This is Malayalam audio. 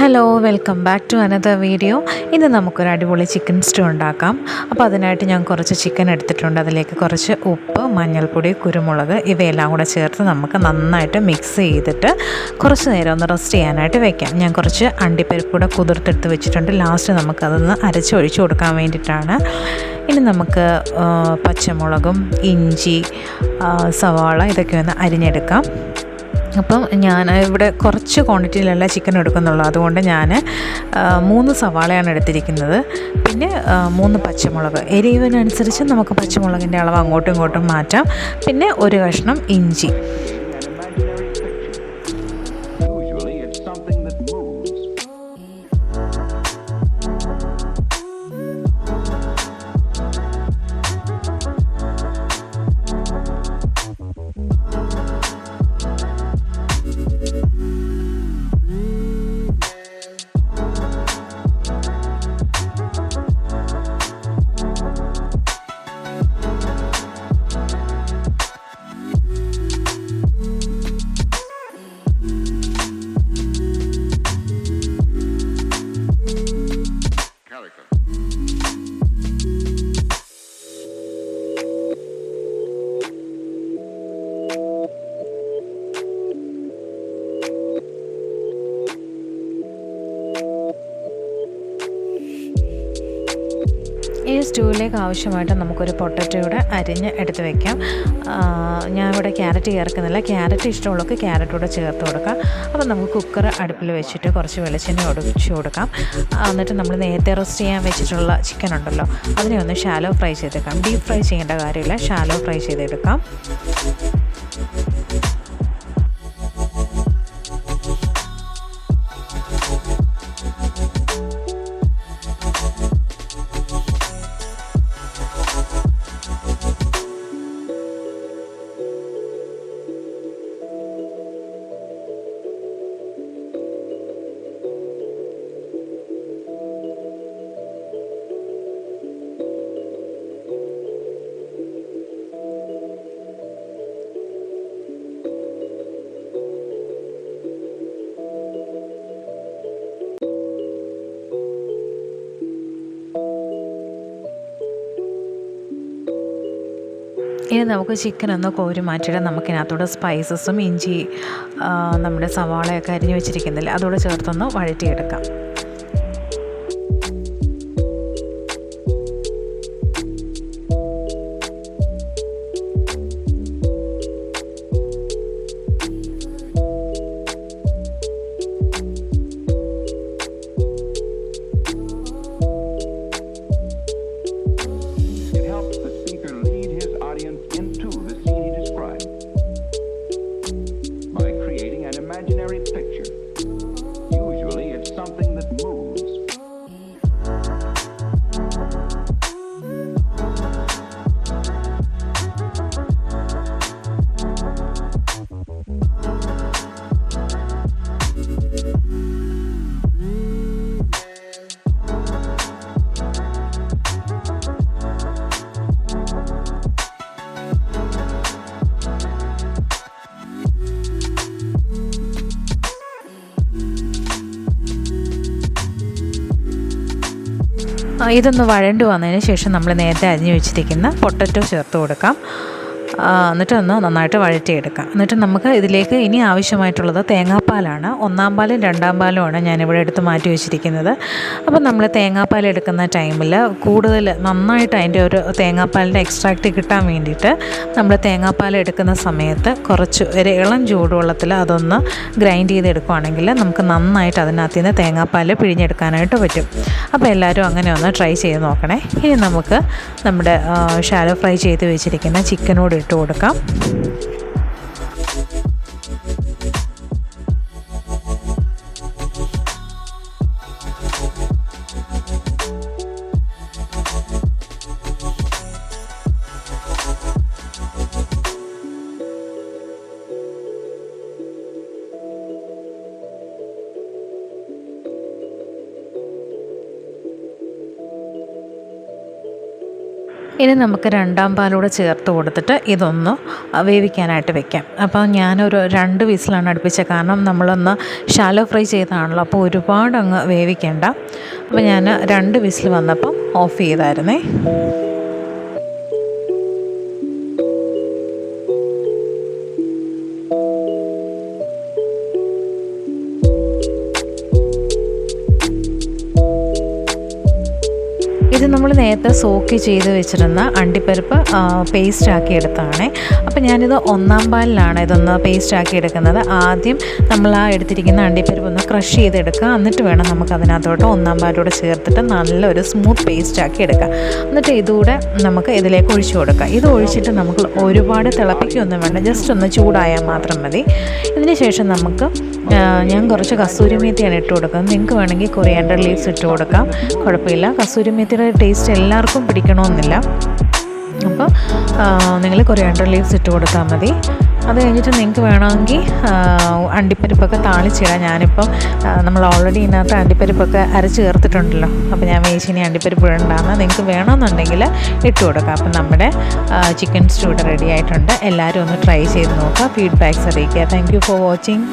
Hello welcome back to another video ഇന്ന് നമുക്കൊരു അടിപൊളി ചിക്കൻ സ്റ്റൂ ഉണ്ടാക്കാം. അപ്പോൾ അതിനായിട്ട് ഞാൻ കുറച്ച് ചിക്കൻ എടുത്തിട്ടുണ്ട്. അതിലേക്ക് കുറച്ച് ഉപ്പ് മഞ്ഞൾപ്പൊടി കുരുമുളക് ഇവയെല്ലാം കൂടെ ചേർത്ത് നമുക്ക് നന്നായിട്ട് മിക്സ് ചെയ്തിട്ട് കുറച്ച് നേരം ഒന്ന് റെസ്റ്റ് ചെയ്യാനായിട്ട് വെക്കാം. ഞാൻ കുറച്ച് അണ്ടിപ്പരിപ്പ് കൂടെ കുതിർത്തെടുത്ത് വെച്ചിട്ടുണ്ട്. ലാസ്റ്റ് നമുക്കതൊന്ന് അരച്ചൊഴിച്ച് കൊടുക്കാൻ വേണ്ടിയിട്ടാണ്. ഇനി നമുക്ക് പച്ചമുളകും ഇഞ്ചി സവാള ഇതൊക്കെ ഒന്ന് അരിഞ്ഞെടുക്കാം. അപ്പം ഞാൻ ഇവിടെ കുറച്ച് ക്വാണ്ടിറ്റിയിലല്ല ചിക്കൻ എടുക്കുന്നുള്ളൂ. അതുകൊണ്ട് ഞാൻ മൂന്ന് സവാളയാണ് എടുത്തിരിക്കുന്നത്. പിന്നെ മൂന്ന് പച്ചമുളക്. എരിവിനനുസരിച്ച് നമുക്ക് പച്ചമുളകിന്റെ അളവ് അങ്ങോട്ടും ഇങ്ങോട്ടും മാറ്റാം. പിന്നെ ഒരു കഷ്ണം ഇഞ്ചി. ഈ സ്റ്റൂവിലേക്ക് ആവശ്യമായിട്ട് നമുക്കൊരു പൊട്ടറ്റോയുടെ അരിഞ്ഞ് എടുത്ത് വെക്കാം. ഞാൻ ഇവിടെ ക്യാരറ്റ് ചേർക്കുന്നില്ല. ക്യാരറ്റ് ഇഷ്ടമുള്ളവർക്ക് ക്യാരറ്റ് കൂടെ ചേർത്ത് കൊടുക്കാം. അപ്പോൾ നമുക്ക് കുക്കർ അടുപ്പിൽ വെച്ചിട്ട് കുറച്ച് വെളിച്ചെണ്ണ ഒടിച്ച് കൊടുക്കാം. എന്നിട്ട് നമ്മൾ നേരത്തെ റോസ്റ്റ് ചെയ്യാൻ വെച്ചിട്ടുള്ള ചിക്കൻ ഉണ്ടല്ലോ അതിനെ ഒന്ന് ഷാലോ ഫ്രൈ ചെയ്തെടുക്കാം. ഡീപ്പ് ഫ്രൈ ചെയ്യേണ്ട കാര്യമില്ല. ഷാലോ ഫ്രൈ ചെയ്തെടുക്കാം. ഇനി നമുക്ക് ചിക്കൻ ഒന്ന് കോരി മാറ്റിയിട്ട് നമുക്കിനകത്തൂടെ സ്പൈസസും ഇഞ്ചി നമ്മുടെ സവാളയൊക്കെ അരിഞ്ഞു വെച്ചിരിക്കുന്നില്ല അതോടെ ചേർത്തൊന്ന് വഴറ്റിയെടുക്കാം. ഇതൊന്ന് വഴണ്ടു വന്നതിന് ശേഷം നമ്മൾ നേരത്തെ അരിഞ്ഞു വെച്ചിരിക്കുന്ന പൊട്ടറ്റോ ചേർത്ത് കൊടുക്കാം. എന്നിട്ട് ഒന്ന് നന്നായിട്ട് വഴറ്റിയെടുക്കാം. എന്നിട്ട് നമുക്ക് ഇതിലേക്ക് ഇനി ആവശ്യമായിട്ടുള്ളത് തേങ്ങാപ്പാലാണ്. ഒന്നാം പാലും രണ്ടാം പാലുമാണ് ഞാനിവിടെ എടുത്ത് മാറ്റി വെച്ചിരിക്കുന്നത്. അപ്പോൾ നമ്മൾ തേങ്ങാപ്പാൽ എടുക്കുന്ന ടൈമിൽ കൂടുതൽ നന്നായിട്ട് അതിന്റെ ഒരു തേങ്ങാപ്പാലിന്റെ എക്സ്ട്രാക്റ്റ് കിട്ടാൻ വേണ്ടിയിട്ട് നമ്മൾ തേങ്ങാപ്പാൽ എടുക്കുന്ന സമയത്ത് കുറച്ച് ഒരു ഇളം ചൂടുവെള്ളത്തിൽ അതൊന്ന് ഗ്രൈൻഡ് ചെയ്തെടുക്കുകയാണെങ്കിൽ നമുക്ക് നന്നായിട്ട് അതിനകത്ത് നിന്ന് തേങ്ങാപ്പാൽ പിഴിഞ്ഞെടുക്കാനായിട്ട് പറ്റും. അപ്പോൾ എല്ലാവരും അങ്ങനെ ഒന്ന് ട്രൈ ചെയ്ത് നോക്കണേ. ഇനി നമുക്ക് നമ്മുടെ ഷാലോ ഫ്രൈ ചെയ്ത് വെച്ചിരിക്കുന്ന ചിക്കനോട് ഇട്ട് കൊടുക്കാം. ഇനി നമുക്ക് രണ്ടാം പാലൂടെ ചേർത്ത് കൊടുത്തിട്ട് ഇതൊന്ന് വേവിക്കാനായിട്ട് വെക്കാം. അപ്പോൾ ഞാനൊരു രണ്ട് വിസിലാണ് അടുപ്പിച്ചത്. കാരണം നമ്മളൊന്ന് ഷാലോ ഫ്രൈ ചെയ്തതാണല്ലോ അപ്പോൾ ഒരുപാട് അങ്ങ് വേവിക്കേണ്ട. അപ്പോൾ ഞാൻ രണ്ട് വിസിൽ വന്നപ്പം ഓഫ് ചെയ്തായിരുന്നേ. ഇത് നമ്മൾ നേരത്തെ സോക്ക് ചെയ്ത് വെച്ചിരുന്ന അണ്ടിപ്പരിപ്പ് പേസ്റ്റ് ആക്കി എടുത്താണ് അപ്പോൾ ഞാനിത് ഒന്നാം പാലിലാണ് ഇതൊന്ന് പേസ്റ്റ് ആക്കി എടുക്കുന്നത്. ആദ്യം നമ്മൾ ആ എടുത്തിരിക്കുന്ന അണ്ടിപ്പരിപ്പ് ഒന്ന് ക്രഷ് ചെയ്തെടുക്കുക. എന്നിട്ട് വേണം നമുക്ക് അതിനകത്തോട്ട് ഒന്നാം പാലിലൂടെ ചേർത്തിട്ട് നല്ലൊരു സ്മൂത്ത് പേസ്റ്റ് ആക്കി എടുക്കുക എന്നിട്ട് ഇതുകൂടെ നമുക്ക് ഇതിലേക്ക് ഒഴിച്ചു കൊടുക്കുക ഇത് ഒഴിച്ചിട്ട് നമുക്ക് ഒരുപാട് തിളപ്പിക്കുകയൊന്നും വേണ്ട. ജസ്റ്റ് ഒന്ന് ചൂടായാൽ മാത്രം മതി. ഇതിന് ശേഷം നമുക്ക് ഞാൻ കുറച്ച് കസൂരി മേത്തിയാണ് ഇട്ട് കൊടുക്കുന്നത്. നിങ്ങൾക്ക് വേണമെങ്കിൽ കൊറിയാൻഡർ ലീവ്സ് ഇട്ട് കൊടുക്കാം. കുഴപ്പമില്ല. കസൂരി മേത്തിയുടെ ടേസ്റ്റ് എല്ലാവർക്കും പിടിക്കണമെന്നില്ല. അപ്പോൾ നിങ്ങൾ കൊറിയാണ്ടർ ലീവ്സ് ഇട്ട് കൊടുത്താൽ മതി. അത് കഴിഞ്ഞിട്ട് നിങ്ങൾക്ക് വേണമെങ്കിൽ അണ്ടിപ്പരിപ്പൊക്കെ താളിച്ചിടാം. ഞാനിപ്പം നമ്മൾ ഓൾറെഡി ഇതിനകത്ത് അണ്ടിപ്പരിപ്പൊക്കെ അരച്ച് ചേർത്തിട്ടുണ്ടല്ലോ. അപ്പോൾ ഞാൻ വേച്ചിനി അണ്ടിപ്പരിപ്പ് ഇടണ്ടാന്ന്. നിങ്ങൾക്ക് വേണമെന്നുണ്ടെങ്കിൽ ഇട്ട് കൊടുക്കാം. അപ്പം നമ്മുടെ ചിക്കൻ സ്റ്റൂ റെഡി ആയിട്ടുണ്ട്. എല്ലാവരും ഒന്ന് ട്രൈ ചെയ്ത് നോക്കുക. ഫീഡ്ബാക്ക്സ് അറിയിക്കുക. Thank for watching